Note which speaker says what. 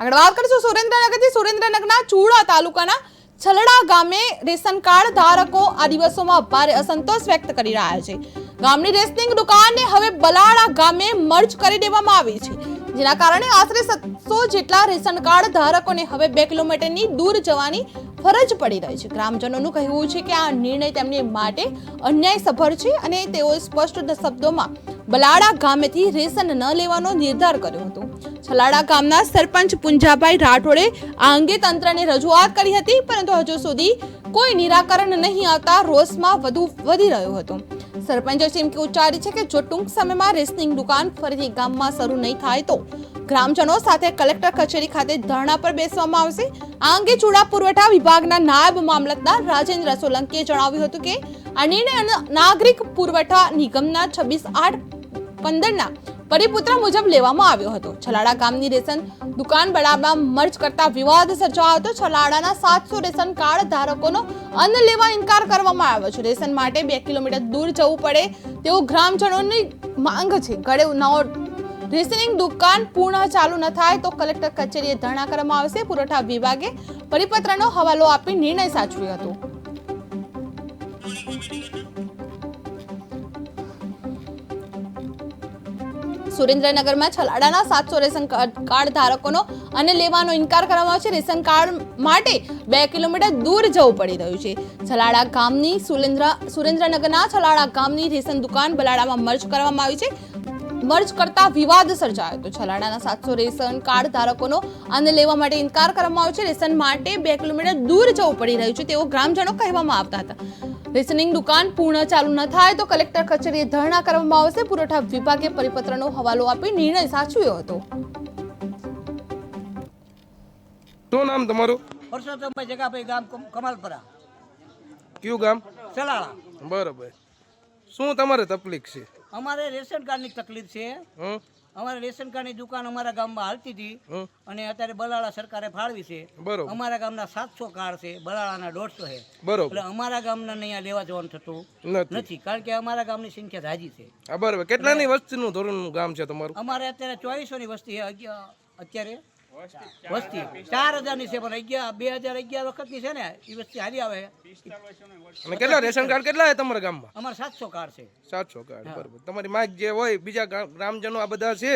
Speaker 1: આગળ વાત કરીશું સુરેન્દ્રનગરથી. સુરેન્દ્રનગરના ચૂડા તાલુકાના છલડા ગામે રેશન કાર્ડ ધારકો આ દિવસોમાં ભારે અસંતોષ વ્યક્ત કરી રહ્યા છે. ગામની રેશનિંગ દુકાનને હવે બલાડા ગામે મર્જ કરી દેવામાં આવી છે. જેના કારણે આશરે સત્સો જેટલા રેશન કાર્ડ ધારકોને હવે બે કિલોમીટરની દૂર જવાની ફરજ પડી રહી છે. ગ્રામજનોનું કહેવું છે કે આ નિર્ણય તેમની માટે અન્યાયસભર છે અને તેઓએ સ્પષ્ટ શબ્દોમાં બલાડા ગામેથી રેશન ન લેવાનો નિર્ધાર કર્યો હતો. છલાડા ગામના સરપંચ પુંજાભાઈ રાઠોડે આ અંગે તંત્રને રજૂઆત કરી હતી, પરંતુ હજુ સુધી કોઈ નિરાકરણ નહીં આવતા રોષમાં વધુ વધી રહ્યો હતો. સરપંચે ચીમકી ઉચ્ચારી છે કે જો ટૂંક સમયમાં રેશનિંગ દુકાન ફરીથી ગામમાં શરૂ નહીં થાય તો ગ્રામજનો સાથે કલેક્ટર કચેરી ખાતે ધરણા પર બેસવામાં આવશે. આ અંગે ચૂડા પુરવઠા વિભાગના નાયબ મામલતદાર રાજેન્દ્ર સોલંકીએ જણાવ્યું હતું કે આ નિર્ણય નાગરિક પુરવઠા નિગમના છવ્વીસ આઠ પંદરના પરિપુત્ર મુજબ લેવામાં આવ્યો હતો. છલાડા ગામની રેશન દુકાન બળાબા મર્જ કરતા વિવાદ સર્જાયો હતો. છલાડાના સાતસો રેશન કાર્ડ ધારકોનો અન્ન લેવા ઇનકાર કરવામાં આવ્યો છે. રેશન માટે બે કિલોમીટર દૂર જવું પડે તેવું ગ્રામજનોની માંગ છે. ગળે નવો રેશનિંગ દુકાન પૂર્ણ ચાલુ ન થાય તો કલેક્ટર કચેરીએ ધરણા કરવામાં આવશે. પુરવઠા વિભાગે પરિપત્રનો હવાલો આપી નિર્ણય સાચવ્યો હતો. સુરેન્દ્રનગરમાં છલાડાના સાતસો રેશન કાર્ડ ધારકોનો અને લેવાનો ઇનકાર કરવામાં આવ્યો છે. રેશન કાર્ડ માટે બે કિલોમીટર દૂર જવું પડી રહ્યું છે. છલાડા ગામની સુરેન્દ્ર સુરેન્દ્રનગરના છલાડા ગામની રેશન દુકાન બલાડામાં મર્જ કરવામાં આવી છે. મર્જ કરતા વિવાદ સર્જાયો હતો. છલાડાના સાતસો રેશન કાર્ડ ધારકોનો અને લેવા માટે ઇનકાર કરવામાં આવ્યો છે. રેશન માટે બે કિલોમીટર દૂર જવું પડી રહ્યું છે તેવો ગ્રામજનો કહેવામાં આવતા હતા. રેશનિંગ દુકાન પૂર્ણ ચાલુ ન થાય તો કલેક્ટર કચેરીએ ધરણા કરવામાં આવશે. પુરવઠા વિભાગે પરિપત્રનો હવાલો આપી નિર્ણય સાચવ્યો હતો.
Speaker 2: શું નામ તમારું?
Speaker 3: પરસોત્તમભાઈ જગાભાઈ ગામ કમાલપરા.
Speaker 2: કયું ગામ?
Speaker 3: સલાળા.
Speaker 2: બરોબર. શું તમારે તકલીફ છે?
Speaker 3: અમારે રેશન કાર્ડની તકલીફ છે. અમારે રેશન કાર્ડની દુકાન અમારા ગામમાં હાલતી હતી. અને અત્યારે બલાળા સરકારે ફાળવી છે. અમારા ગામના સાતસો કાર્ડ છે બલાળાના દોઢસો છે. એટલે અમારા ગામના અહીંયા લેવા જવાનું થતું
Speaker 2: નથી.
Speaker 3: કારણ કે અમારા ગામની સંખ્યા હાજી છે.
Speaker 2: બરાબર. કેટલાની વસ્તીનું ધોરણનું ગામ છે તમારું?
Speaker 3: અમારે અત્યારે ચોવીસોની વસ્તી છે અત્યારે વસ્તી ચાર હજારની છે. પણ અગિયાર બે હજાર અગિયાર વખતની છે ને એ વસ્તી હારી આવે.
Speaker 2: અને કેટલા રેશન કાર્ડ કેટલા છે તમારા ગામમાં?
Speaker 3: અમારે સાતસો કાર્ડ છે.
Speaker 2: સાતસો કાર્ડ બરોબર. તમારી માગ જે હોય બીજા ગ્રામજનો આ બધા છે.